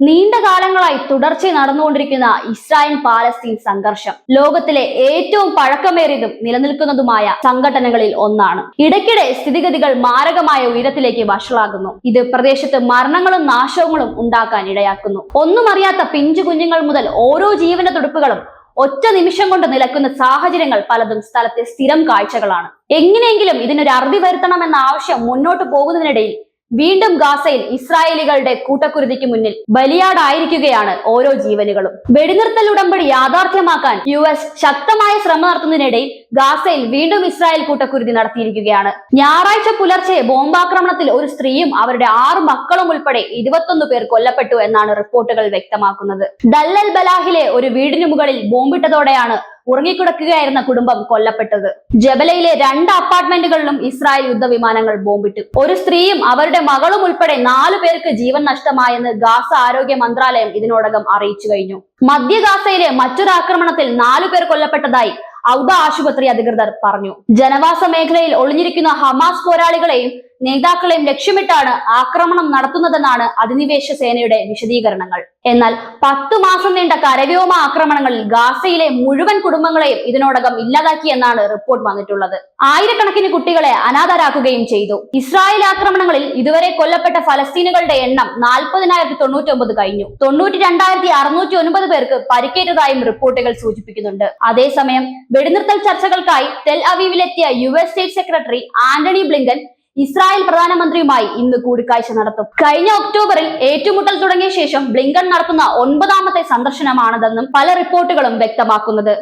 നീണ്ട കാലങ്ങളായി തുടർച്ചയായി നടന്നുകൊണ്ടിരിക്കുന്ന ഇസ്രായേൽ പാലസ്തീൻ സംഘർഷം ലോകത്തിലെ ഏറ്റവും പഴക്കമേറിയതും നിലനിൽക്കുന്നതുമായ സംഘടനകളിൽ ഒന്നാണ്. ഇടയ്ക്കിടെ സ്ഥിതിഗതികൾ മാരകമായ ഉയരത്തിലേക്ക് വഷളാകുന്നു. ഇത് പ്രദേശത്ത് മരണങ്ങളും നാശങ്ങളും ഉണ്ടാക്കാൻ ഇടയാക്കുന്നു. ഒന്നും അറിയാത്ത പിഞ്ചു കുഞ്ഞുങ്ങൾ മുതൽ ഓരോ ജീവന തുടുപ്പുകളും ഒറ്റ നിമിഷം കൊണ്ട് നിലക്കുന്ന സാഹചര്യങ്ങൾ പലതും സ്ഥലത്തെ സ്ഥിരം കാഴ്ചകളാണ്. എങ്ങനെയെങ്കിലും ഇതിനൊരു അറുതി വരുത്തണമെന്ന ആവശ്യം മുന്നോട്ട് പോകുന്നതിനിടയിൽ വീണ്ടും ഗാസയിൽ ഇസ്രായേലികളുടെ കൂട്ടക്കുരുതിക്ക് മുന്നിൽ ബലിയാടായിരിക്കുകയാണ് ഓരോ ജീവനുകളും. വെടിനിർത്തൽ ഉടമ്പടി യാഥാർത്ഥ്യമാക്കാൻ യു എസ് ശക്തമായ ശ്രമം നടത്തുന്നതിനിടയിൽ ഗാസയിൽ വീണ്ടും ഇസ്രായേൽ കൂട്ടക്കുരുതി നടത്തിയിരിക്കുകയാണ്. ഞായറാഴ്ച പുലർച്ചെ ബോംബാക്രമണത്തിൽ ഒരു സ്ത്രീയും അവരുടെ ആറ് മക്കളും ഉൾപ്പെടെ ഇരുപത്തൊന്ന് പേർ കൊല്ലപ്പെട്ടു എന്നാണ് റിപ്പോർട്ടുകൾ വ്യക്തമാക്കുന്നത്. ദല്ലൽ ബലാഹിലെ ഒരു വീടിനു മുകളിൽ ബോംബിട്ടതോടെയാണ് ഉറങ്ങിക്കിടക്കുകയായിരുന്ന കുടുംബം കൊല്ലപ്പെട്ടത്. ജബലയിലെ രണ്ട് അപ്പാർട്ട്മെന്റുകളിലും ഇസ്രായേൽ യുദ്ധവിമാനങ്ങൾ ബോംബിട്ടു. ഒരു സ്ത്രീയും അവരുടെ മകളും ഉൾപ്പെടെ നാലു പേർക്ക് ജീവൻ നഷ്ടമായെന്ന് ഗാസ ആരോഗ്യ മന്ത്രാലയം ഇതിനോടകം അറിയിച്ചു കഴിഞ്ഞു. മധ്യ ഗാസയിലെ മറ്റൊരു ആക്രമണത്തിൽ നാലു പേർ കൊല്ലപ്പെട്ടതായി ഔദ ആശുപത്രി അധികൃതർ പറഞ്ഞു. ജനവാസ മേഖലയിൽ ഒളിഞ്ഞിരിക്കുന്ന ഹമാസ് പോരാളികളെയും നേതാക്കളെയും ലക്ഷ്യമിട്ടാണ് ആക്രമണം നടത്തുന്നതെന്നാണ് അധിനിവേശ സേനയുടെ വിശദീകരണങ്ങൾ. എന്നാൽ പത്തു മാസം നീണ്ട കരവ്യോമ ആക്രമണങ്ങളിൽ ഗാസയിലെ മുഴുവൻ കുടുംബങ്ങളെയും ഇതിനോടകം ഇല്ലാതാക്കിയെന്നാണ് റിപ്പോർട്ട് വന്നിട്ടുള്ളത്. ആയിരക്കണക്കിന് കുട്ടികളെ അനാഥരാക്കുകയും ചെയ്തു. ഇസ്രായേൽ ആക്രമണങ്ങളിൽ ഇതുവരെ കൊല്ലപ്പെട്ട ഫലസ്തീനുകളുടെ എണ്ണം നാൽപ്പതിനായിരത്തി തൊണ്ണൂറ്റി ഒമ്പത് കഴിഞ്ഞു. തൊണ്ണൂറ്റി രണ്ടായിരത്തി അറുന്നൂറ്റി ഒൻപത് പേർക്ക് പരിക്കേറ്റതായും റിപ്പോർട്ടുകൾ സൂചിപ്പിക്കുന്നുണ്ട്. അതേസമയം വെടിനിർത്തൽ ചർച്ചകൾക്കായി Tel അവീവിലെത്തിയ U S state secretary Antony Blinken Israel പ്രധാനമന്ത്രിയുമായി ഇന്ന് കൂടിക്കാഴ്ച നടത്തും. കഴിഞ്ഞ ഒക്ടോബറിൽ ഏറ്റുമുട്ടൽ തുടങ്ങിയ ശേഷം ബ്ലിങ്കൺ നടത്തുന്ന ഒൻപതാമത്തെ സന്ദർശനമാണിതെന്നും പല റിപ്പോർട്ടുകളും വ്യക്തമാക്കുന്നത്.